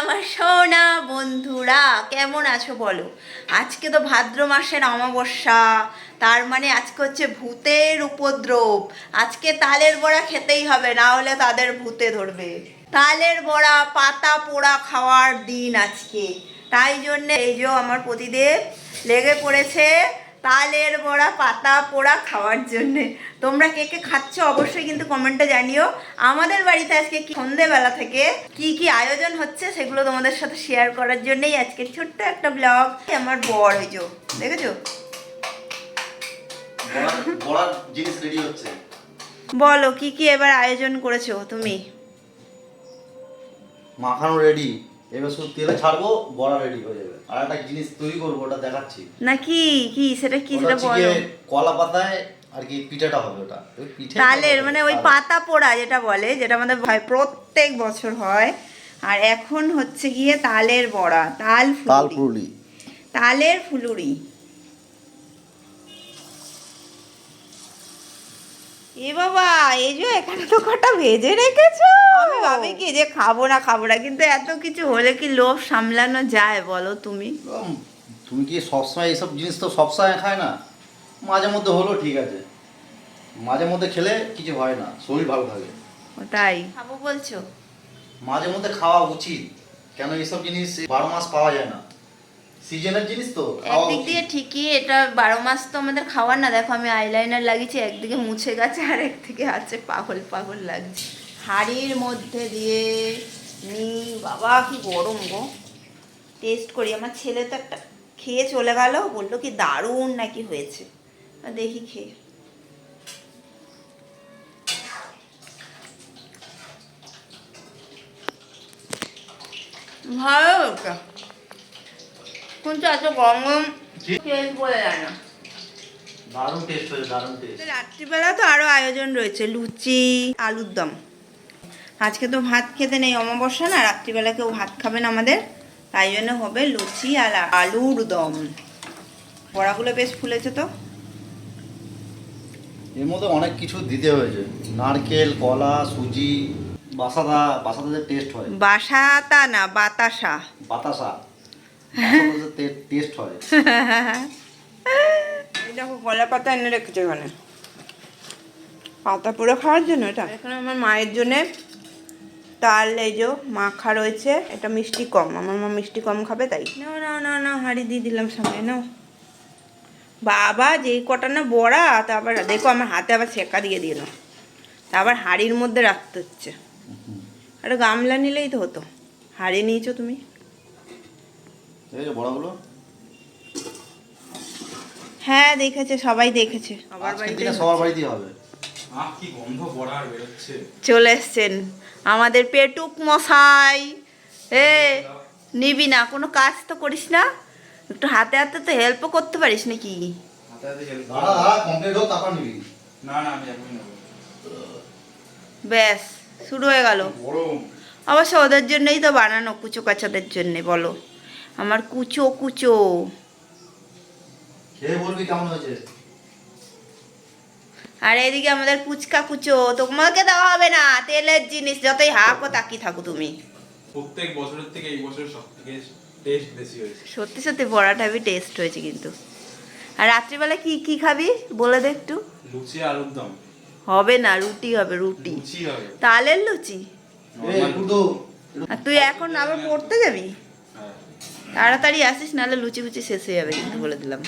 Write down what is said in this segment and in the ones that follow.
আমার সোনা বন্ধুরা, কেমন আছো বলো? আজকে তো ভাদ্র মাসের অমাবস্যা, তার মানে আজকে হচ্ছে ভূতের উপদ্রব। আজকে তালের বড়া খেতেই হবে, না হলে তাদের ভূতে ধরবে। তালের বড়া, পাতা পোড়া খাওয়ার দিন আজকে। তাই জন্যে এই যে আমার প্রতিদেব লেগে পড়েছে তালের বড়া পাতা পোড়া খাওয়ার জন্যে। তোমরা কে কে খাচ্ছ অবশ্যই কিন্তু কমেন্টে জানিও। আমাদের বাড়িতে আজকে কি সন্ধেবেলা থেকে কি কি আয়োজন হচ্ছে সেগুলো তোমাদের সাথে শেয়ার করার জন্যই আজকে ছোট্ট একটা ব্লগ আমার বড় ওই যে দেখেছ? বড়ার- বড়ার জিনিস রেডি হচ্ছে। বলো কি কি এবার আয়োজন করেছ তুমি? মাখানো রেডি এবার শুধু তেলে ছাড়বো বড়া রেডি হয়ে যাবে। আর একটা জিনিস তৈরি করব ওটা দেখাচ্ছি। নাকি কি? সেটা কি? সেটা বলো। কলা পাতায় আর কি পিঠাটা হবে ওটা। তালের মানে ওই পাতা পোড়া যেটা বলে যেটা আমাদের হয় প্রত্যেক বছর হয়। আর এখন হচ্ছে গিয়ে তালের বড়া তাল তাল ফুলুরি। তালের ফুলুরি। এ বাবা এই যে এখানে তো কটা ভেজে রেখেছো? আমি ভাবি কি যে খাব না খাব না কিন্তু এত কিছু হলে কি লোভ সামলানো যায় বলো তুমি? তুমি কি সবসময় এইসব জিনিস তো সবসময় খায় না? মাঝে মধ্যে হলো ঠিক আছে। মাঝে মধ্যে খেলে কিছু হয় না শরীর ভালো থাকে। ওটাই। খাব বলছো? মাঝে মধ্যে খাওয়া উচিত কেন এইসব জিনিস বারো মাস পাওয়া যায় না? সিজনের জিনিস তো একদিক দিয়ে ঠিকই এটা বারো মাস তো আমাদের খাওয়ার না। দেখো আমি আইলাইনার লাগিয়েছি একদিকে মুছে গেছে আর একদিকে আছে পাগল পাগল লাগছে। হাড়ির মধ্যে দিয়ে নি বাবা কি গরম গো। টেস্ট করি আমার ছেলে তো একটা খেয়ে চলে গেল বলল কি দারুণ নাকি হয়েছে। দেখি খেয়ে। ভালো কিন্তু এত গরম গরম টেস্ট বলে যায় না দারুণ টেস্ট হয়েছে দারুণ টেস্ট রাত্রিবেলা তো আরও আয়োজন রয়েছে লুচি আলুর দম। আজকে তো ভাত খেতে নেই অমাবস্যা না রাত্রিবেলা কেউ ভাত খাবে না আমাদের। তাই জন্য হবে লুচি আর আলুর দম। বড়াগুলো বেশ ফুলেছে তো। এর মধ্যে অনেক কিছু দিতে হয়েছে। নারকেল কলা সুজি বাসাদা বাসাদাদের টেস্ট হয়। বাসাতা না বাতাসা। বাতাসা। টেস্ট হয়। এই দেখো কলা পাতা এনে রেখেছে এখানে। পাতা পুরো খাওয়ার জন্য এটা? এখানে আমার মায়ের জন্যে তাল এই যে মাখা রয়েছে এটা মিষ্টি কম। আমার মা মিষ্টি কম খাবে তাই। না না না না হাঁড়ি দিয়ে দিলাম সামনে নাও। বাবা যেই কটা না বড়া তা আবার দেখো আমার হাতে আবার ছেঁকা দিয়ে দিল। তা আবার হাঁড়ির মধ্যে রাখতে হচ্ছে। একটা গামলা নিলেই তো হতো। হাঁড়ি নিয়েছো তুমি? বড়াগুলো? হ্যাঁ দেখেছে সবাই দেখেছে। সবার বাড়িতে সবার বাড়িতেই হবে। চলে এসছেন। আমাদের পেটুক মশাই। এ নিবি না কোনো কাজ তো করিস না। একটু হাতে হাতে তো হেল্পও করতে পারিস নাকি? ব্যাস শুরু হয়ে গেল। অবশ্য ওদের জন্যই তো বানানো কুচো কাচাদের জন্যে বলো। আমার কুচো কুচো। বলবি কেমন হয়েছে? আর এদিকে আমাদের পুচকা কুচো তোমাকে দেওয়া হবে না তেলের জিনিস যতই হাঁকো তাকি থাকো তুমি। প্রত্যেক বছরের থেকে এই বছর সব থেকে টেস্ট বেশি হয়েছে। সত্যি সত্যি বড়াটা হেবি টেস্ট হয়েছে কিন্তু। আর রাত্রিবেলা কি কি খাবি? বলে দে একটু। লুচি আলুর দম। হবে না রুটি হবে রুটি। লুচি হবে। তালের লুচি? আর তুই এখন আবার পড়তে যাবি। তাড়াতাড়ি আসিস নাহলে লুচি ফুচি শেষ হয়ে যাবে কিন্তু বলে দিলাম।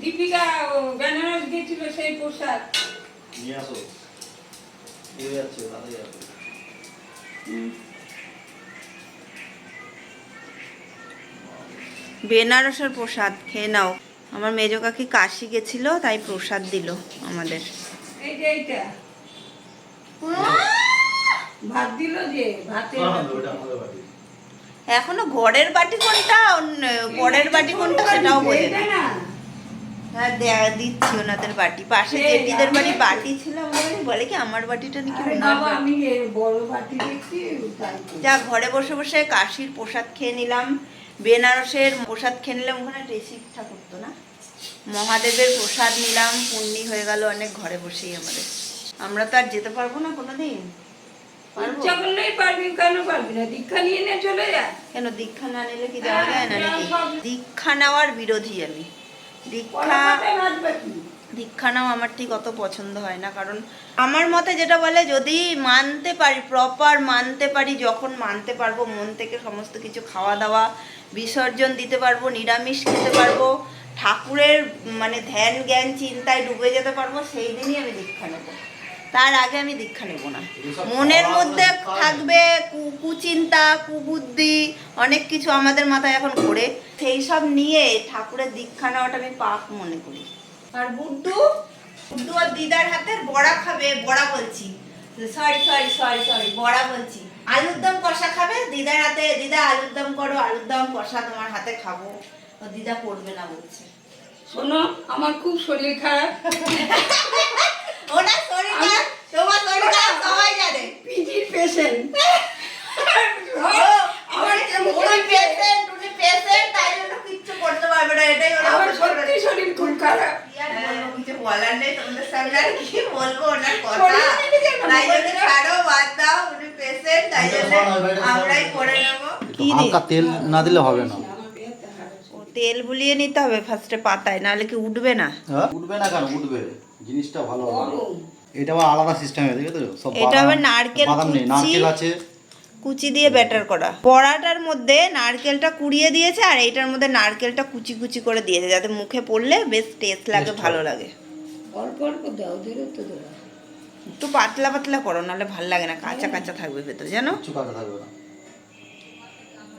দীপিকা বেনারস গেছিল সেই পোশাক। নিয়ে আসো। এই যাচ্ছে তাড়াতাড়ি আসো বেনারসের প্রসাদ খেয়ে নাও। আমার মেজো কাকি কাশি গেছিল তাই প্রসাদ দিল আমাদের। এই যে এইটা ভাত দিল যে ভাতে আমাদের বাড়ি এখনও ঘরের বাটি কোনটা? পরের বাটি কোনটা সেটাও বোঝে না। হ্যাঁ দে- দিচ্ছি ওনাদের বাটি। পাশে জেঠিদের বাড়ি বাটি ছিল বলে কি আমার বাটিটা নাকি আরে ওনার বাবা বাটি। আমি বড় বাটি দেখছি যা ঘরে বসে বসে কাশির প্রসাদ খেয়ে নিলাম। বেনারসের প্রসাদ খেয়ে নিলাম ওখানে রেসিপ ঠাকুর তো না? মহাদেবের প্রসাদ নিলাম পুণ্যি হয়ে গেল অনেক ঘরে বসেই আমাদের। আমরা তো আর যেতে পারব না কোনোদিন। ইচ্ছা করলেই পারবি কেন পারবি না? দীক্ষা নিয়ে নিয়ে চলে যা। কেন দীক্ষা না নিলে কি যাওয়া যায় না নাকি দীক্ষা নেওয়ার বিরোধী আমি। দীক্ষা? দীক্ষা নাও আমার ঠিক অত পছন্দ হয় না কারণ আমার মতে যেটা বলে যদি মানতে পারি প্রপার মানতে পারি যখন মানতে পারব মন থেকে সমস্ত কিছু খাওয়া দাওয়া বিসর্জন দিতে পারব নিরামিষ খেতে পারব ঠাকুরের মানে ধ্যান জ্ঞান চিন্তায় ডুবে যেতে পারব সেই দিনই আমি দীক্ষা নেব। তার আগে আমি দীক্ষা নেব না। মনের মধ্যে থাকবে কুচিন্তা কুবুদ্ধি অনেক কিছু আমাদের মাথায় এখন ঘোরে। সেই সব নিয়ে ঠাকুরের দীক্ষা নেওয়াটা আমি পাপ মনে করি। আর বুড্ডু বুড্ডু আর দিদার হাতে বড়া খাবে বড়া বলছি। সরি সরি সরি সরি বড়া বলছি। আলুর দম কষা খাবে দিদার হাতে দিদা আলুর দম করো আলুর দম কষা তোমার হাতে খাব। দিদা করবে না বলছে। শোনো আমার খুব শরীর খারাপ। ওনার শরীর খারাপ, তোমার শরীর খারাপ সবাই জানে। পিজির পেশেন্ট ও, উনি- উনি patient, তাই জন্য কিচ্ছু করতে পারবে না, এটাই ওনার আমার সত্যি শরীর খুব খারাপ। কি বলব, কিছু বলার নেই তোমাদের সামনে আর কি বলব ওনার কথা। শরীর তাই জন্য ছাড়ো বাদ দাও উনি পেশেন্ট তাই জন্য আমরাই করে নেব। হালকা তেল না দিলে হবে না। তেল বুলিয়ে নিতে হবে ফার্স্টে পাতায় নাহলে কি উঠবে না? হ্যাঁ? উঠবে না কেন? উঠবে। জিনিসটা ভালো হবে। এটা আবার আলাদা সিস্টেম দেখে তো সব এটা আবার নারকেল বাদাম নেই কুচি। নারকেল আছে। কুচি দিয়ে ব্যাটার করা। বড়াটার মধ্যে নারকেলটা কুড়িয়ে দিয়েছে আর এইটার মধ্যে নারকেলটা কুচি কুচি করে দিয়েছে যাতে মুখে পড়লে বেশ টেস্ট লাগে ভালো লাগে। অল্প অল্প দাও ধীরে তো দেবো একটু পাতলা পাতলা করো নাহলে ভালো লাগে না কাঁচা কাঁচা থাকবে ভেতরে জানো? কাটা থাকবে না।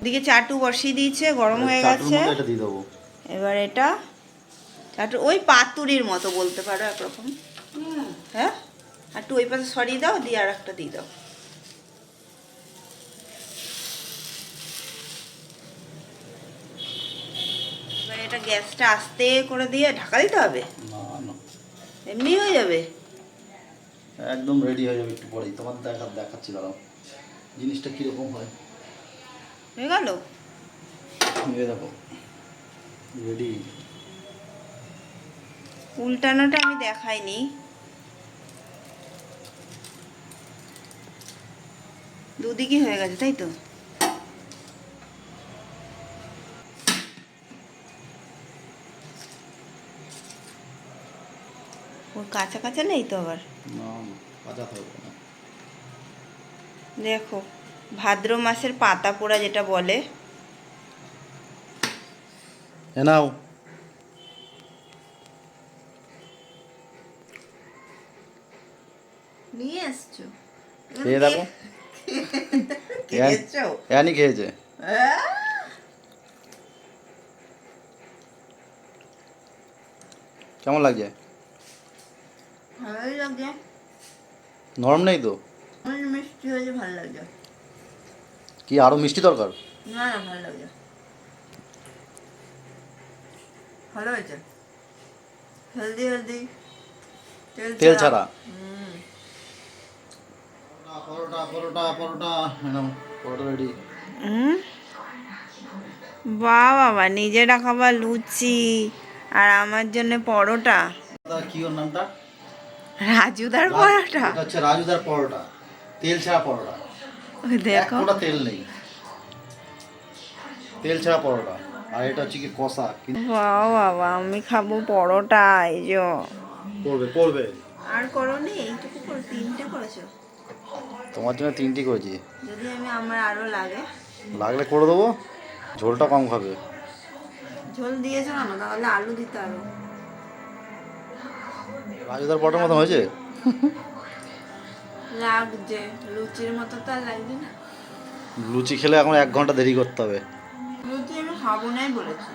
দিকে চাটু বসিয়ে দিয়েছে গরম হয়ে গেছে। এবার এটা চাটু ওই পাতুরির মতো বলতে পারো একরকম। হ্যাঁ? একটু ওই পাশে সরিয়ে দাও দিয়ে আর একটা দিয়ে দাও। এবার এটা গ্যাসটা আস্তে করে দিয়ে ঢাকা দিতে হবে? এমনি হয়ে যাবে? একদম রেডি হয়ে যাবে একটু পরেই। তোমার দেখা দেখাচ্ছি দাঁড়াও। জিনিসটা কীরকম হয়? হয়ে গেল? দেখো রেডি উল্টানোটা আমি দেখাইনি। দুদিকে হয়ে গেছে তাই তো? ওর কাঁচা কাঁচা নেই তো আবার? না না, কাঁচা থাকবে না। দেখো। ভাদ্র মাসের পাতা পোড়া যেটা বলে। নাও। নিয়ে এসছো খেয়ে দেখো। খেয়েছো? কেমন লাগছে? ভালোই লাগছে। নরম নেই তো? মিষ্টি হয়েছে ভালো লাগছে। কি আরও মিষ্টি দরকার? না না ভালো লাগছে ভালো হয়েছে? হেলদি হেলদি তেল ছাড়া। হুম। পরোটা পরোটা পরোটা। পরোটা রেডি বা বাবা নিজেরা খাবার লুচি আর আমার জন্য পরোটা। কি ওর নামটা? রাজুদার পরোটা? হচ্ছে রাজুদার পরোটা। তেল ছাড়া পরোটা। ওই দেখো। ফোঁটা তেল নেই। তেল ছাড়া পরোটা। আর এটা হচ্ছে কি কষা। কিন্তু বাবা বাবা আমি খাব পরোটা এই যে। করবে করবে। আর করোনি এইটুকু করে তিনটে করেছ? তোমার জন্য তিনটি করেছি। যদি আমি আমার আরও লাগে। লাগলে করে দেবো। ঝোলটা কম খাবে। ঝোল দিয়েছ না তাহলে আলু দিতে আরও রাজুদার পরোটার মতন হয়েছে? লাগছে লুচির মতো তো আর লাগবে না। লুচি খেলে এখন এক ঘণ্টা দেরি করতে হবে। লুচি আমি খাব নাই বলেছি।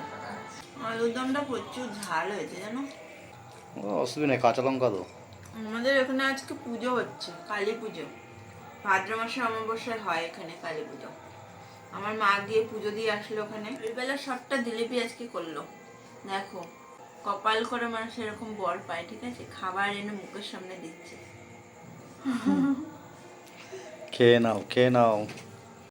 আলুর দমটা প্রচুর ঝাল হয়েছে জানো? অসুবিধা নেই কাঁচা লঙ্কা তো আমাদের এখানে আজকে পুজো হচ্ছে কালী পুজো। ভাদ্র মাসে অমাবস্যায় হয় এখানে কালী পুজো। আমার মা গিয়ে পুজো দিয়ে আসলো ওখানে। বেলা সবটা দিলীপই আজকে করল। দেখো কপাল করে মানুষ এরকম বর পায় ঠিক আছে? খাবার এনে মুখের সামনে দিচ্ছে। খেয়ে নাও খেয়ে নাও